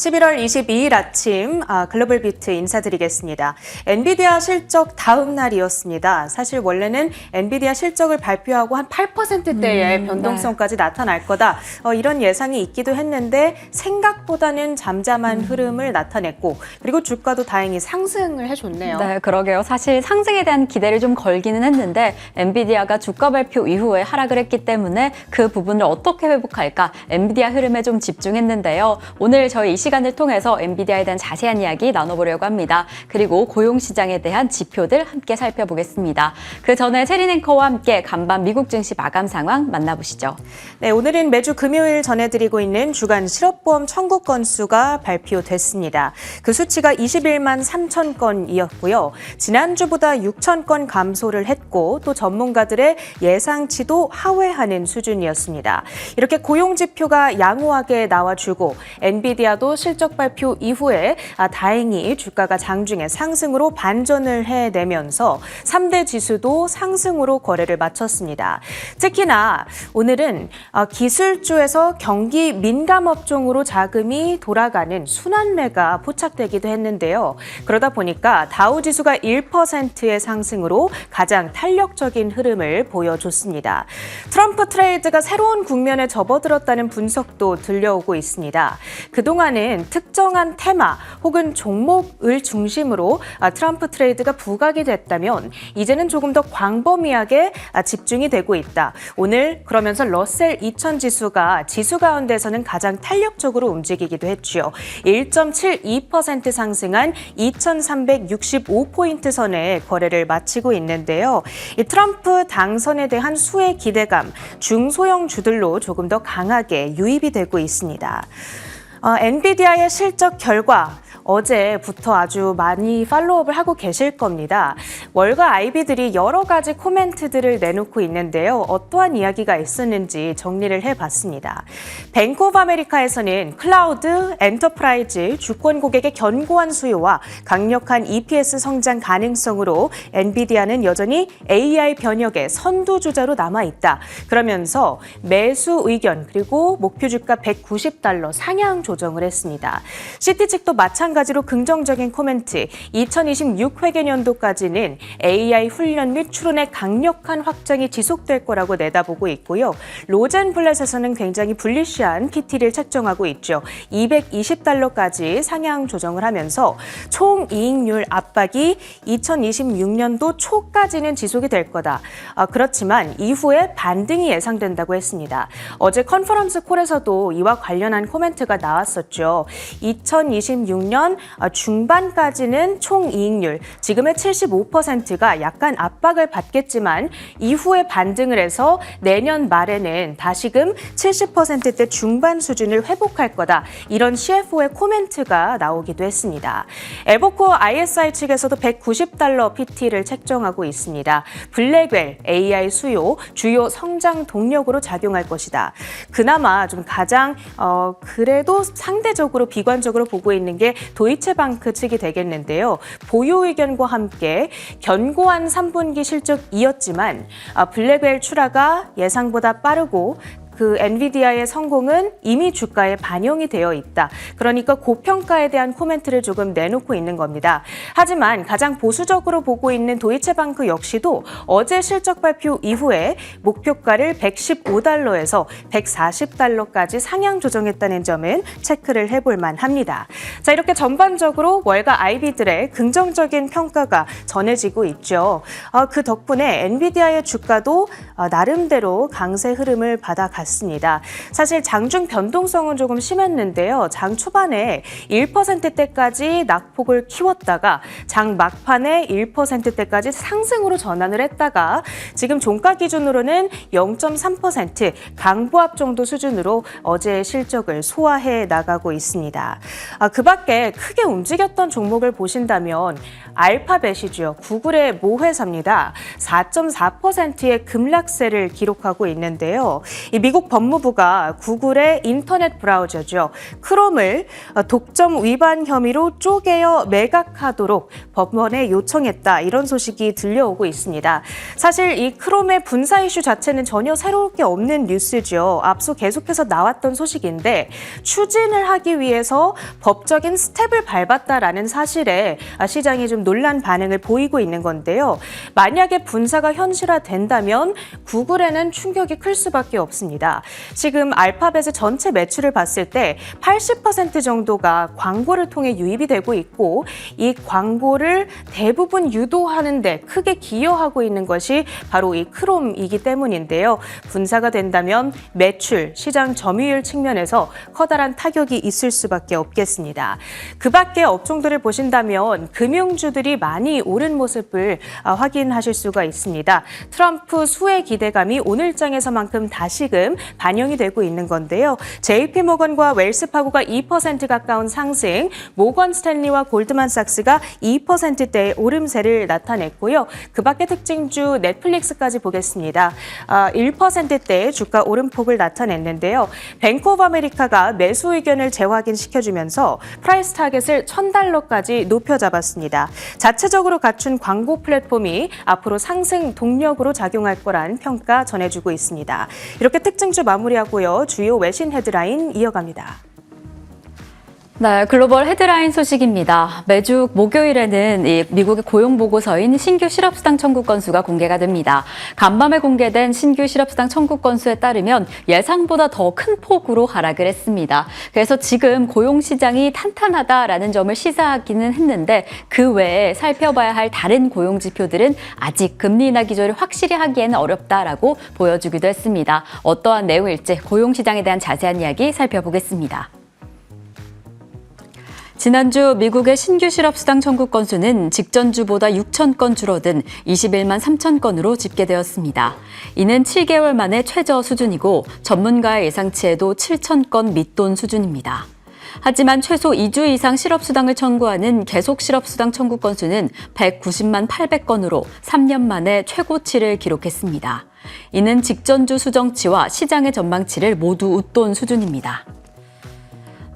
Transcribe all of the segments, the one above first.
11월 22일 아침 아, 글로벌 비트 인사드리겠습니다. 엔비디아 실적 다음 날이었습니다. 사실 원래는 엔비디아 실적을 발표하고 한 8%대의 음, 변동성까지 나타날 거다 어, 이런 예상이 있기도 했는데 생각보다는 잠잠한 흐름을 나타냈고 그리고 주가도 다행히 상승을 해줬네요. 네, 그러게요. 사실 상승에 대한 기대를 좀 걸기는 했는데 엔비디아가 주가 발표 이후에 하락을 했기 때문에 그 부분을 어떻게 회복할까 엔비디아 흐름에 좀 집중했는데요. 오늘 저희 이 시간 을 통해서 엔비디아에 대한 자세한 이야기 나눠보려고 합니다. 그리고 고용 시장에 대한 지표들 함께 살펴보겠습니다. 그 전에 체린 앵커와 함께 간밤 미국 증시 마감 상황 만나보시죠. 네, 오늘은 매주 금요일 전해드리고 있는 주간 실업보험 청구 건수가 발표됐습니다. 그 수치가 21만 3천 건이었고요. 지난주보다 6천 건 감소를 했고 또 전문가들의 예상치도 하회하는 수준이었습니다. 이렇게 고용 지표가 양호하게 나와주고 엔비디아도 실적 발표 이후에 아, 다행히 주가가 장중에 상승으로 반전을 해내면서 3대 지수도 상승으로 거래를 마쳤습니다. 특히나 오늘은 어, 기술주에서 경기 민감 업종으로 자금이 돌아가는 순환매가 포착되기도 했는데요. 그러다 보니까 다우 지수가 1%의 상승으로 가장 탄력적인 흐름을 보여줬습니다. 트럼프 트레이드가 새로운 국면에 접어들었다는 분석도 들려오고 있습니다. 그동안은 특정한 테마 혹은 종목을 중심으로 아, 트럼프 트레이드가 부각이 됐다면 이제는 조금 더 광범위하게 아, 집중이 되고 있다. 오늘 그러면서 러셀 2000 지수가 지수 가운데서는 가장 탄력적으로 움직이기도 했죠. 1.72% 상승한 2365포인트 선에 거래를 마치고 있는데요. 이 트럼프 당선에 대한 수혜 기대감 중소형 주들로 조금 더 강하게 유입이 되고 있습니다. 어, 엔비디아의 실적 결과 어제부터 아주 많이 팔로우업을 하고 계실 겁니다. 월가 아이비들이 여러 가지 코멘트들을 내놓고 있는데요. 어떠한 이야기가 있었는지 정리를 해봤습니다. 뱅크 오브 아메리카에서는 클라우드, 엔터프라이즈, 주권 고객의 견고한 수요와 강력한 EPS 성장 가능성으로 엔비디아는 여전히 AI 변혁의 선두주자로 남아있다. 그러면서 매수 의견 그리고 목표 주가 190달러 상향 조정을 했습니다. 시티 측도 마찬가지로 긍정적인 코멘트. 2026 회계년도까지는 AI 훈련 및 추론의 강력한 확장이 지속될 거라고 내다보고 있고요. 로젠 블렛에서는 굉장히 불리시한 PT를 책정하고 있죠. 220달러까지 상향 조정을 하면서 총 이익률 압박이 2026년도 초까지는 지속이 될 거다. 아, 그렇지만 이후에 반등이 예상된다고 했습니다. 어제 컨퍼런스 콜에서도 이와 관련한 코멘트가 나왔 었죠. 2026년 중반까지는 총 이익률 지금의 75%가 약간 압박을 받겠지만 이후에 반등을 해서 내년 말에는 다시금 70%대 중반 수준을 회복할 거다. 이런 CFO의 코멘트가 나오기도 했습니다. 에버코어 ISI 측에서도 190달러 PT를 책정하고 있습니다. 블랙웰 AI 수요 주요 성장 동력으로 작용할 것이다. 그나마 좀 가장 어, 그래도 상대적으로 비관적으로 보고 있는 게 도이체방크 측이 되겠는데요. 보유 의견과 함께 견고한 3분기 실적이었지만 아, 블랙웰 출하가 예상보다 빠르고 그 엔비디아의 성공은 이미 주가에 반영이 되어 있다. 그러니까 고평가에 대한 코멘트를 조금 내놓고 있는 겁니다. 하지만 가장 보수적으로 보고 있는 도이체방크 역시도 어제 실적 발표 이후에 목표가를 115달러에서 140달러까지 상향 조정했다는 점은 체크를 해볼 만합니다. 자 이렇게 전반적으로 월가 아이비들의 긍정적인 평가가 전해지고 있죠. 어, 그 덕분에 엔비디아의 주가도 어, 나름대로 강세 흐름을 받아갔습니다. 사실 장중 변동성은 조금 심했는데요. 장 초반에 1%대까지 낙폭을 키웠다가 장 막판에 1%대까지 상승으로 전환을 했다가 지금 종가 기준으로는 0.3% 강보합 정도 수준으로 어제의 실적을 소화해 나가고 있습니다. 아, 그 밖에 크게 움직였던 종목을 보신다면 알파벳이죠. 구글의 모 회사입니다. 4.4%의 급락세를 기록하고 있는데요. 이 미국 법무부가 구글의 인터넷 브라우저죠. 크롬을 독점 위반 혐의로 쪼개어 매각하도록 법원에 요청했다. 이런 소식이 들려오고 있습니다. 사실 이 크롬의 분사 이슈 자체는 전혀 새로울 게 없는 뉴스죠. 앞서 계속해서 나왔던 소식인데 추진을 하기 위해서 법적인 스텝을 밟았다라는 사실에 시장이 좀 논란 반응을 보이고 있는 건데요. 만약에 분사가 현실화된다면 구글에는 충격이 클 수밖에 없습니다. 지금 알파벳의 전체 매출을 봤을 때 80% 정도가 광고를 통해 유입이 되고 있고 이 광고를 대부분 유도하는데 크게 기여하고 있는 것이 바로 이 크롬이기 때문인데요. 분사가 된다면 매출, 시장 점유율 측면에서 커다란 타격이 있을 수밖에 없겠습니다. 그 밖에 업종들을 보신다면 금융주들이 많이 오른 모습을 아, 확인하실 수가 있습니다. 트럼프 수혜 기대감이 오늘 장에서만큼 다시금 반영이 되고 있는 건데요. JP 모건과 웰스파고가 2% 가까운 상승, 모건 스탠리와 골드만삭스가 2%대의 오름세를 나타냈고요. 그 밖의 특징주 넷플릭스까지 보겠습니다. 아, 1%대의 주가 오름폭을 나타냈는데요. 뱅크 오브 아메리카가 매수 의견을 재확인시켜주면서 프라이스 타겟을 1000달러까지 높여 잡았습니다. 자체적으로 갖춘 광고 플랫폼이 앞으로 상승 동력으로 작용할 거란 평가 전해주고 있습니다. 이렇게 특징 주 마무리하고요. 주요 외신 헤드라인 이어갑니다. 네, 글로벌 헤드라인 소식입니다. 매주 목요일에는 이 미국의 고용 보고서인 신규 실업수당 청구 건수가 공개가 됩니다. 간밤에 공개된 신규 실업수당 청구 건수에 따르면 예상보다 더 큰 폭으로 하락을 했습니다. 그래서 지금 고용 시장이 탄탄하다라는 점을 시사하기는 했는데 그 외에 살펴봐야 할 다른 고용 지표들은 아직 금리 인하 기조를 확실히 하기에는 어렵다라고 보여주기도 했습니다. 어떠한 내용일지 고용 시장에 대한 자세한 이야기 살펴보겠습니다. 지난주 미국의 신규 실업수당 청구 건수는 직전주보다 6천 건 줄어든 21만 3천 건으로 집계되었습니다. 이는 7개월 만에 최저 수준이고 전문가의 예상치에도 7천 건 밑돈 수준입니다. 하지만 최소 2주 이상 실업수당을 청구하는 계속 실업수당 청구 건수는 190만 800건으로 3년 만에 최고치를 기록했습니다. 이는 직전주 수정치와 시장의 전망치를 모두 웃돈 수준입니다.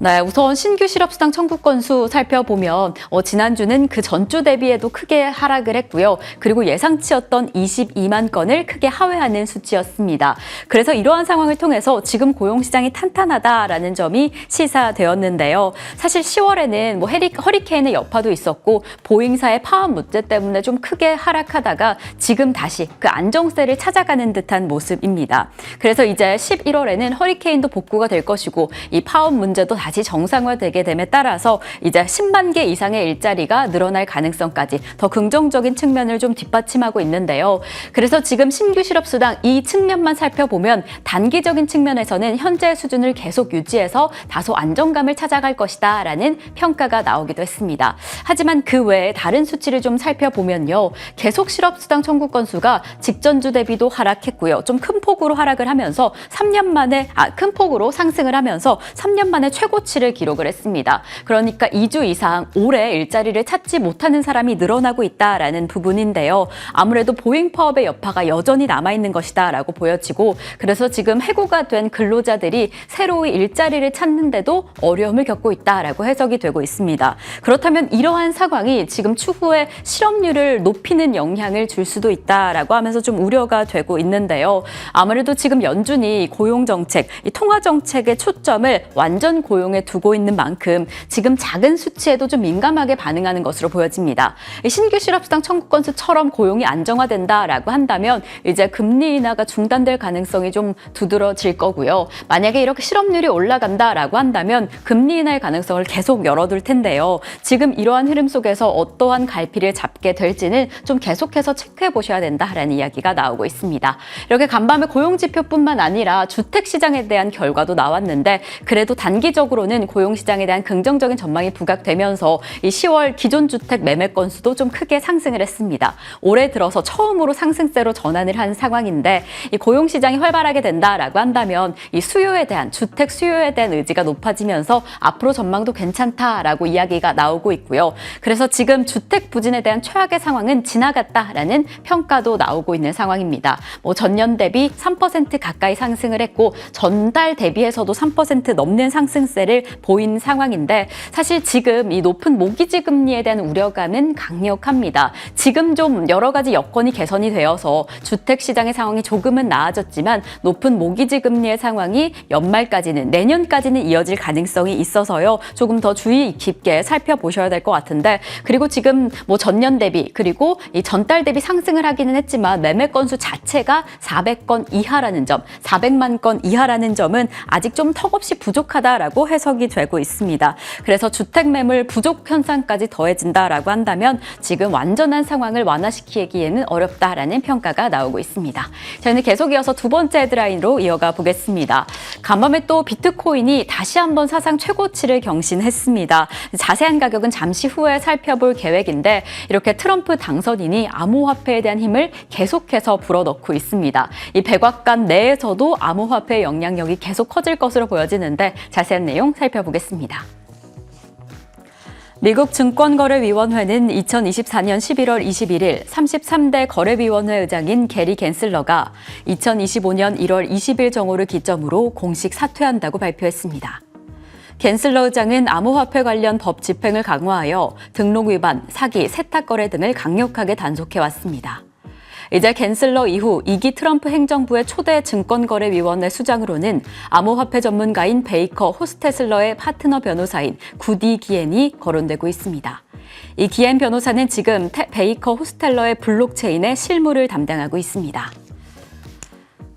네, 우선 신규 실업수당 청구 건수 살펴보면 어, 지난주는 그 전주 대비해도 크게 하락을 했고요. 그리고 예상치였던 22만 건을 크게 하회하는 수치였습니다. 그래서 이러한 상황을 통해서 지금 고용시장이 탄탄하다라는 점이 시사되었는데요. 사실 10월에는 뭐 해리, 허리케인의 여파도 있었고 보잉사의 파업 문제 때문에 좀 크게 하락하다가 지금 다시 그 안정세를 찾아가는 듯한 모습입니다. 그래서 이제 11월에는 허리케인도 복구가 될 것이고 이 파업 문제도 다시 정상화되게 됨에 따라서 이제 10만 개 이상의 일자리가 늘어날 가능성까지 더 긍정적인 측면을 좀 뒷받침하고 있는데요. 그래서 지금 신규 실업 수당 이 측면만 살펴보면 단기적인 측면에서는 현재 수준을 계속 유지해서 다소 안정감을 찾아갈 것이다 라는 평가가 나오기도 했습니다. 하지만 그 외에 다른 수치를 좀 살펴보면요. 계속 실업수당 청구 건수가 직전주 대비도 하락했고요. 좀 큰 폭으로 하락을 하면서 3년 만에 아, 큰 폭으로 상승을 하면서 3년 만에 최고 치를 기록을 했습니다. 그러니까 2주 이상 올해 일자리를 찾지 못하는 사람이 늘어나고 있다라는 부분인데요. 아무래도 보잉 파업의 여파가 여전히 남아 있는 것이다라고 보여지고 그래서 지금 해고가 된 근로자들이 새로이 일자리를 찾는데도 어려움을 겪고 있다라고 해석이 되고 있습니다. 그렇다면 이러한 상황이 지금 추후에 실업률을 높이는 영향을 줄 수도 있다라고 하면서 좀 우려가 되고 있는데요. 아무래도 지금 연준이 고용 정책, 이 통화 정책의 초점을 완전 고용 에 두고 있는 만큼 지금 작은 수치에도 좀 민감하게 반응하는 것으로 보여집니다. 이 신규 실업수당 청구 건수처럼 고용이 안정화된다라고 한다면 이제 금리 인하가 중단될 가능성이 좀 두드러질 거고요. 만약에 이렇게 실업률이 올라간다라고 한다면 금리 인하의 가능성을 계속 열어둘 텐데요. 지금 이러한 흐름 속에서 어떠한 갈피를 잡게 될지는 좀 계속해서 체크해 보셔야 된다라는 이야기가 나오고 있습니다. 이렇게 간밤에 고용 지표뿐만 아니라 주택 시장에 대한 결과도 나왔는데 그래도 단기적으로 전반적으로는 고용 시장에 대한 긍정적인 전망이 부각되면서 이 10월 기존 주택 매매 건수도 좀 크게 상승을 했습니다. 올해 들어서 처음으로 상승세로 전환을 한 상황인데 이 고용 시장이 활발하게 된다라고 한다면 이 수요에 대한 주택 수요에 대한 의지가 높아지면서 앞으로 전망도 괜찮다라고 이야기가 나오고 있고요. 그래서 지금 주택 부진에 대한 최악의 상황은 지나갔다라는 평가도 나오고 있는 상황입니다. 뭐 전년 대비 3% 가까이 상승을 했고 전달 대비해서도 3% 넘는 상승 세를 보인 상황인데 사실 지금 이 높은 모기지 금리에 대한 우려감은 강력합니다. 지금 좀 여러 가지 여건이 개선이 되어서 주택 시장의 상황이 조금은 나아졌지만 높은 모기지 금리의 상황이 연말까지는 내년까지는 이어질 가능성이 있어서요. 조금 더 주의 깊게 살펴보셔야 될 것 같은데 그리고 지금 뭐 전년 대비 그리고 이 전달 대비 상승을 하기는 했지만 매매 건수 자체가 400건 이하라는 점, 400만 건 이하라는 점은 아직 좀 턱없이 부족하다라고 해 석이 되고 있습니다. 그래서 주택 매물 부족 현상까지 더해진다라고 한다면 지금 완전한 상황을 완화시키기에는 어렵다라는 평가가 나오고 있습니다. 저희는 계속 이어서 두 번째 헤드라인으로 이어가 보겠습니다. 간밤에 또 비트코인이 다시 한번 사상 최고치를 경신했습니다. 자세한 가격은 잠시 후에 살펴볼 계획인데 이렇게 트럼프 당선인이 암호화폐에 대한 힘을 계속해서 불어넣고 있습니다. 이 백악관 내에서도 암호화폐의 영향력이 계속 커질 것으로 보여지는데 자세한 내용 살펴보겠습니다. 미국 증권거래위원회는 2024년 11월 21일 33대 거래위원회 의장인 게리 겐슬러가 2025년 1월 20일 정오를 기점으로 공식 사퇴한다고 발표했습니다. 겐슬러 의장은 암호화폐 관련 법 집행을 강화하여 등록 위반, 사기, 세탁 거래 등을 강력하게 단속해 왔습니다. 이제 겐슬러 이후 2기 트럼프 행정부의 초대 증권거래위원회 수장으로는 암호화폐 전문가인 베이커 호스테슬러의 파트너 변호사인 구디 기엔이 거론되고 있습니다. 이 기엔 변호사는 지금 테- 베이커 호스텔러의 블록체인의 실무를 담당하고 있습니다.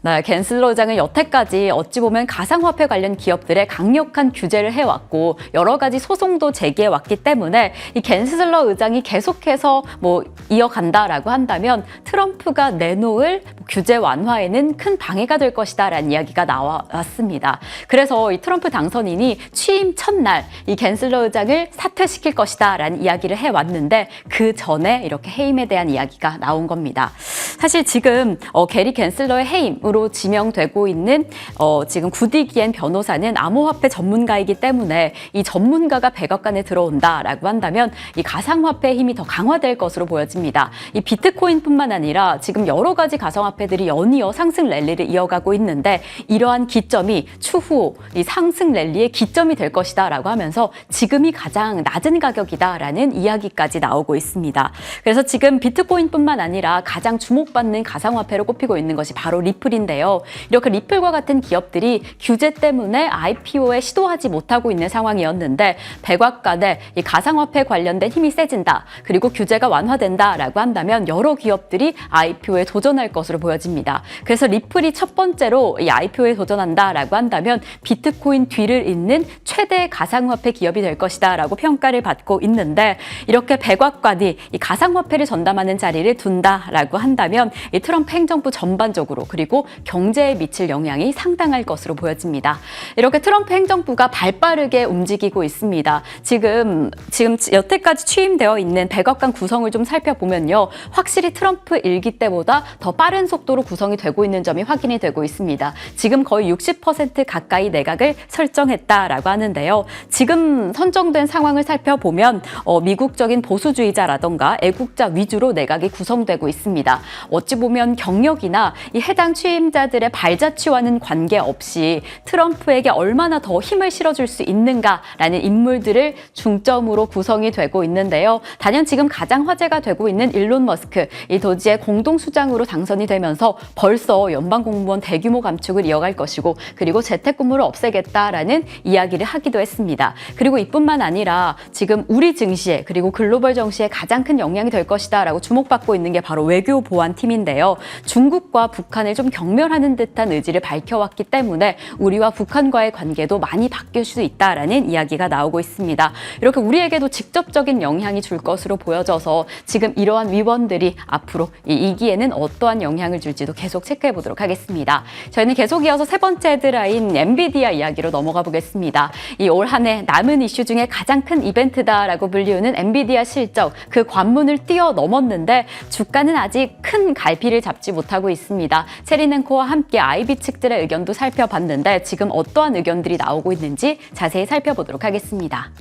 네, 겐슬러 의장은 여태까지 어찌 보면 가상화폐 관련 기업들의 강력한 규제를 해왔고 여러 가지 소송도 제기해왔기 때문에 이 겐슬러 의장이 계속해서 뭐 이어간다라고 한다면 트럼프가 내놓을 규제 완화에는 큰 방해가 될 것이다 라는 이야기가 나왔습니다. 그래서 이 트럼프 당선인이 취임 첫날 이 겐슬러 의장을 사퇴시킬 것이다 라는 이야기를 해왔는데 그 전에 이렇게 해임에 대한 이야기가 나온 겁니다. 사실 지금 어, 게리 겐슬러의 해임으로 지명되고 있는 어, 지금 구디기엔 변호사는 암호화폐 전문가이기 때문에 이 전문가가 백악관에 들어온다라고 한다면 이 가상화폐의 힘이 더 강화될 것으로 보여집니다. 이 비트코인뿐만 아니라 지금 여러 가지 가상화폐 들이 연이어 상승 랠리를 이어가고 있는데 이러한 기점이 추후 이 상승 랠리의 기점이 될 것이다라고 하면서 지금이 가장 낮은 가격이다라는 이야기까지 나오고 있습니다. 그래서 지금 비트코인뿐만 아니라 가장 주목받는 가상화폐로 꼽히고 있는 것이 바로 리플인데요. 이렇게 리플과 같은 기업들이 규제 때문에 IPO에 시도하지 못하고 있는 상황이었는데 백악관에 이 가상화폐 관련된 힘이 세진다. 그리고 규제가 완화된다라고 한다면 여러 기업들이 IPO에 도전할 것으로 보 여집니다. 그래서 리플이 첫 번째로 이 IPO에 도전한다라고 한다면 비트코인 뒤를 잇는 최대 가상화폐 기업이 될 것이다라고 평가를 받고 있는데 이렇게 백악관이 이 가상화폐를 전담하는 자리를 둔다라고 한다면 이 트럼프 행정부 전반적으로 그리고 경제에 미칠 영향이 상당할 것으로 보여집니다. 이렇게 트럼프 행정부가 발빠르게 움직이고 있습니다. 지금 지금 여태까지 취임되어 있는 백악관 구성을 좀 살펴보면요. 확실히 트럼프 일기 때보다 더 빠른 속 도로 구성이 되고 있는 점이 확인이 되고 있습니다. 지금 거의 60% 가까이 내각을 설정했다라고 하는데요. 지금 선정된 상황을 살펴보면 어, 미국적인 보수주의자라던가 애국자 위주로 내각이 구성되고 있습니다. 어찌 보면 경력이나 이 해당 취임자들의 발자취와는 관계없이 트럼프에게 얼마나 더 힘을 실어줄 수 있는가라는 인물들을 중점으로 구성이 되고 있는데요. 단연 지금 가장 화제가 되고 있는 일론 머스크, 이 도지의 공동 수장으로 당선이 되면 서 벌써 연방 공무원 대규모 감축을 이어갈 것이고 그리고 재택근무를 없애겠다라는 이야기를 하기도 했습니다. 그리고 이뿐만 아니라 지금 우리 증시에 그리고 글로벌 정시에 가장 큰 영향이 될 것이다 라고 주목받고 있는 게 바로 외교 보안 팀인데요. 중국과 북한을 좀 경멸하는 듯한 의지를 밝혀왔기 때문에 우리와 북한과의 관계도 많이 바뀔 수 있다라는 이야기가 나오고 있습니다. 이렇게 우리에게도 직접적인 영향이 줄 것으로 보여져서 지금 이러한 위원들이 앞으로 이 2기에는 어떠한 영향을 영향을 줄지도 계속 체크해 보도록 하겠습니다. 저희는 계속 이어서 세 번째 헤드라인 엔비디아 이야기로 넘어가 보겠습니다. 이 올 한 해 남은 이슈 중에 가장 큰 이벤트다라고 불리우는 엔비디아 실적 그 관문을 뛰어넘었는데 주가는 아직 큰 갈피를 잡지 못하고 있습니다. 체리넨코와 함께 아이비 측들의 의견도 살펴봤는데 지금 어떠한 의견들이 나오고 있는지 자세히 살펴보도록 하겠습니다.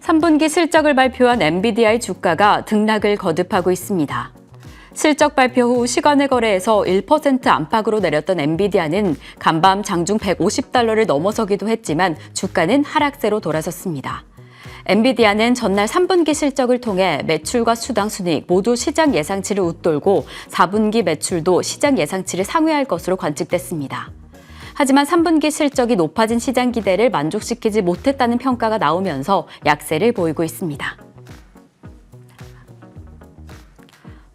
3분기 실적을 발표한 엔비디아의 주가가 등락을 거듭하고 있습니다. 실적 발표 후 시간의 거래에서 1% 안팎으로 내렸던 엔비디아는 간밤 장중 150달러를 넘어서기도 했지만 주가는 하락세로 돌아섰습니다. 엔비디아는 전날 3분기 실적을 통해 매출과 수당 순이익 모두 시장 예상치를 웃돌고 4분기 매출도 시장 예상치를 상회할 것으로 관측됐습니다. 하지만 3분기 실적이 높아진 시장 기대를 만족시키지 못했다는 평가가 나오면서 약세를 보이고 있습니다.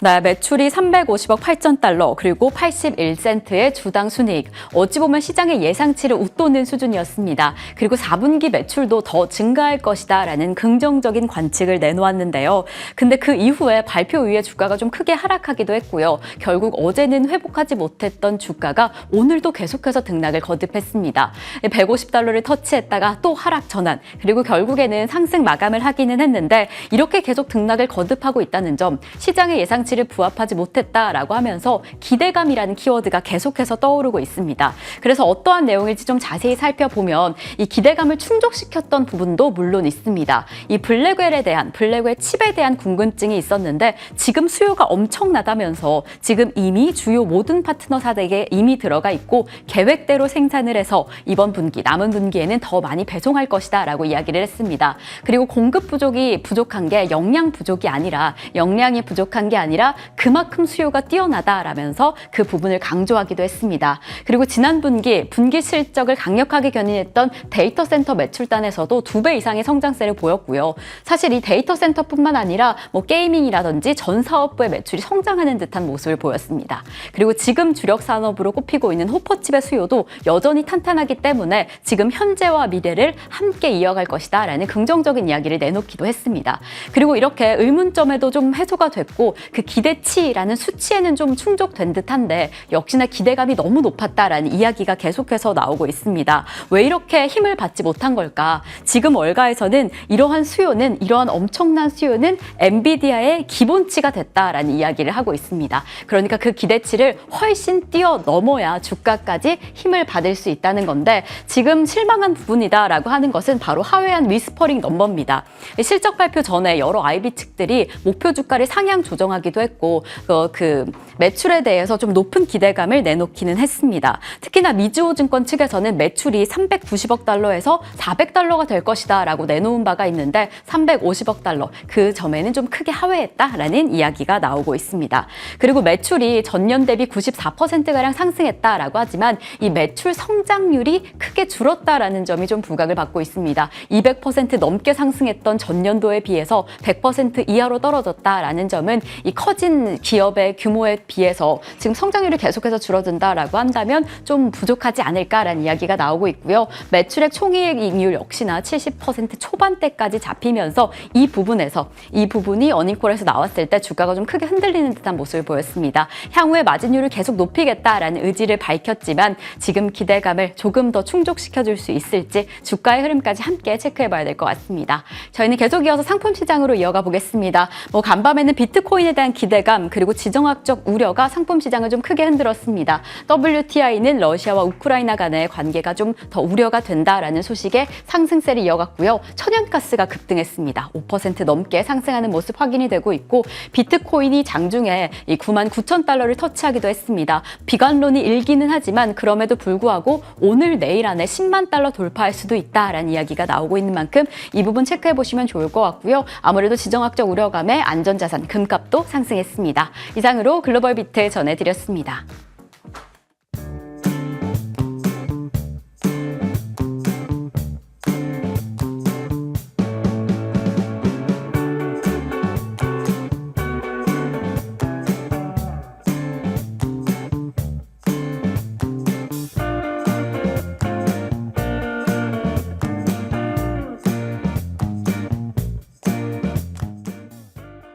네, 매출이 350억 8천 달러 그리고 81센트의 주당 순이익. 어찌 보면 시장의 예상치를 웃도는 수준이었습니다. 그리고 4분기 매출도 더 증가할 것이다 라는 긍정적인 관측을 내놓았는데요. 근데 그 이후에 발표 이후에 주가가 좀 크게 하락하기도 했고요. 결국 어제는 회복하지 못했던 주가가 오늘도 계속해서 등락을 거듭했습니다. 150달러를 터치했다가 또 하락 전환 그리고 결국에는 상승 마감을 하기는 했는데 이렇게 계속 등락을 거듭하고 있다는 점 시장의 예상치 기대치를 부합하지 못했다라고 하면서 기대감이라는 키워드가 계속해서 떠오르고 있습니다. 그래서 어떠한 내용일지 좀 자세히 살펴보면 이 기대감을 충족시켰던 부분도 물론 있습니다. 이 블랙웰에 대한 블랙웰 칩에 대한 궁금증이 있었는데 지금 수요가 엄청나다면서 지금 이미 주요 모든 파트너사에게 이미 들어가 있고 계획대로 생산을 해서 이번 분기 남은 분기에는 더 많이 배송할 것이다 라고 이야기를 했습니다. 그리고 공급 부족이 부족한 게 영량 부족이 아니라 영량이 부족한 게 아니라 아니라 그만큼 수요가 뛰어나다라면서 그 부분을 강조하기도 했습니다. 그리고 지난 분기 분기 실적을 강력하게 견인했던 데이터 센터 매출단에서도 두 배 이상의 성장세를 보였고요. 사실 이 데이터 센터뿐만 아니라 뭐 게이밍이라든지 전 사업부의 매출이 성장하는 듯한 모습을 보였습니다. 그리고 지금 주력 산업으로 꼽히고 있는 호퍼칩의 수요도 여전히 탄탄하기 때문에 지금 현재와 미래를 함께 이어갈 것이다 라는 긍정적인 이야기를 내놓기도 했습니다. 그리고 이렇게 의문점에도 좀 해소가 됐고 그 기대치라는 수치에는 좀 충족된 듯한데 역시나 기대감이 너무 높았다라는 이야기가 계속해서 나오고 있습니다. 왜 이렇게 힘을 받지 못한 걸까? 지금 월가에서는 이러한 수요는 이러한 엄청난 수요는 엔비디아의 기본치가 됐다라는 이야기를 하고 있습니다. 그러니까 그 기대치를 훨씬 뛰어넘어야 주가까지 힘을 받을 수 있다는 건데 지금 실망한 부분이다라고 하는 것은 바로 하회한 위스퍼링 넘버입니다. 실적 발표 전에 여러 IB 측들이 목표 주가를 상향 조정하기 도 했고 어, 그 매출에 대해서 좀 높은 기대감을 내놓기는 했습니다. 특히나 미주호 증권 측에서는 매출이 390억 달러에서 400달러가 될 것이다 라고 내놓은 바가 있는데 350억 달러 그 점에는 좀 크게 하회했다라는 이야기가 나오고 있습니다. 그리고 매출이 전년 대비 94%가량 상승했다라고 하지만 이 매출 성장률이 크게 줄었다라는 점이 좀 부각을 받고 있습니다. 200% 넘게 상승했던 전년도에 비해서 100% 이하로 떨어졌다라는 점은 이 커진 기업의 규모에 비해서 지금 성장률이 계속해서 줄어든다라고 한다면 좀 부족하지 않을까라는 이야기가 나오고 있고요. 매출액 총이익률 역시나 70% 초반대까지 잡히면서 이 부분에서 이 부분이 어닝콜에서 나왔을 때 주가가 좀 크게 흔들리는 듯한 모습을 보였습니다. 향후에 마진율을 계속 높이겠다라는 의지를 밝혔지만 지금 기대감을 조금 더 충족시켜줄 수 있을지 주가의 흐름까지 함께 체크해봐야 될 것 같습니다. 저희는 계속 이어서 상품 시장으로 이어가 보겠습니다. 뭐 간밤에는 비트코인에 대한 기대감 그리고 지정학적 우려가 상품 시장을 좀 크게 흔들었습니다. WTI는 러시아와 우크라이나 간의 관계가 좀 더 우려가 된다라는 소식에 상승세를 이어갔고요. 천연가스가 급등했습니다. 5% 넘게 상승하는 모습 확인이 되고 있고 비트코인이 장중에 9만 9천 달러를 터치하기도 했습니다. 비관론이 일기는 하지만 그럼에도 불구하고 오늘 내일 안에 10만 달러 돌파할 수도 있다라는 이야기가 나오고 있는 만큼 이 부분 체크해 보시면 좋을 것 같고요. 아무래도 지정학적 우려감에 안전자산 금값도 상승했습니다. 이상으로 글로벌 비트 전해드렸습니다.